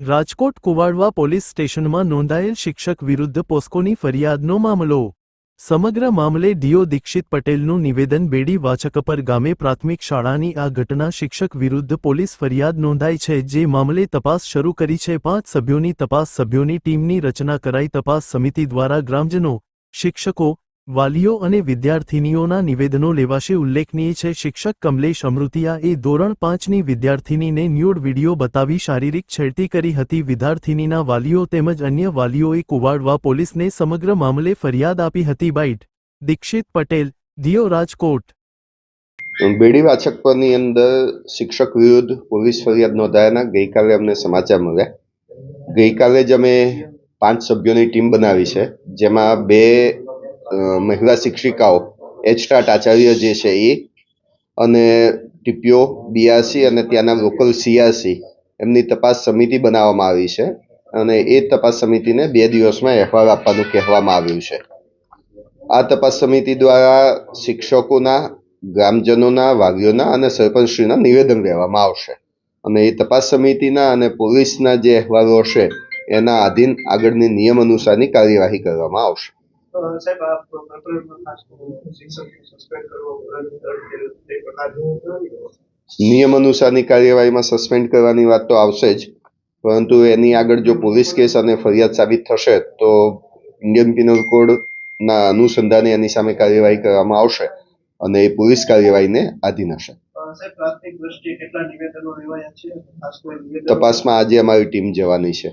Rajkot Kuvadva police સ્ટેશનમાં નોંધાયેલ શિક્ષક વિરુદ્ધ પોસ્કોની ફરિયાદનો મામલો. સમગ્ર મામલે ડીઓ દીક્ષિત પટેલનું નિવેદન બેડી વાચકપર ગામે પ્રાથમિક શાળાની આ ઘટના શિક્ષક વિરુદ્ધ પોલીસ ફરિયાદ નોંધાઈ છે, જે મામલે તપાસ શરૂ કરી છે. પાંચ સભ્યોની તપાસ સભ્યોની ટીમની રચના કરાઈ તપાસ સમિતિ દ્વારા ગ્રામજનો, શિક્ષકો વાલીઓ અને વિદ્યાર્થિનીઓના નિવેદનો લેવાશે ઉલ્લેખનીય છે. શિક્ષક કમલેશ અમૃતિયાએ ધોરણ પાંચની વિદ્યાર્થિનીને ન્યૂડ વીડિયો બતાવી શારીરિક છેડતી કરી હતી. વિદ્યાર્થિનીના વાલીઓ તેમજ અન્ય વાલીઓએ કુવાડવા પોલીસને સમગ્ર મામલે ફરિયાદ આપી હતી. બાઇટ, દીક્ષિત પટેલ, દિયો રાજકોટ. બેડી વાચકપરની અંદર શિક્ષક વિરુદ્ધ પોલીસ ફરિયાદ નોંધાયાના. ગઈકાલે અમને સમાચાર મળ્યા. ગઈકાલે જ અમે પાંચ સભ્યોની ટીમ બનાવી છે, જેમાં બે મહિલા શિક્ષિકાઓ એચટાટ આચાર્ય જે છે એ, અને ટીપીઓ બીઆરસી અને ત્યાંના લોકલ સીઆરસી એમની તપાસ સમિતિ બનાવવામાં આવી છે. અને એ તપાસ સમિતિને બે દિવસમાં અહેવાલ આપવાનું કહેવામાં આવ્યું છે. આ તપાસ સમિતિ દ્વારા શિક્ષકોના, ગ્રામજનોના, વાલીઓના અને સરપંચશ્રીના નિવેદન લેવામાં આવશે. અને એ તપાસ સમિતિના અને પોલીસના જે અહેવાલો હશે, એના આધીન આગળની નિયમ અનુસારની કાર્યવાહી કરવામાં આવશે. સાહેબ આપ પ્રકરણમાં ખાસ શિક્ષકને સસ્પેન્ડ કરવો તે પ્રકારનું નિયમ અનુસારની કાર્યવાહીમાં સસ્પેન્ડ કરવાની વાત તો આવશે જ પરંતુ એની આગળ જો પોલીસ કેસ અને ફરિયાદ સાબિત થશે તો ઇન્ડિયન પિનલ કોડના અનુસંધાને એની સામે કાર્યવાહી કરવામાં આવશે અને એ પોલીસ કાર્યવાહીને આધીન હશે તપાસમાં આજે અમારી ટીમ જવાની છે.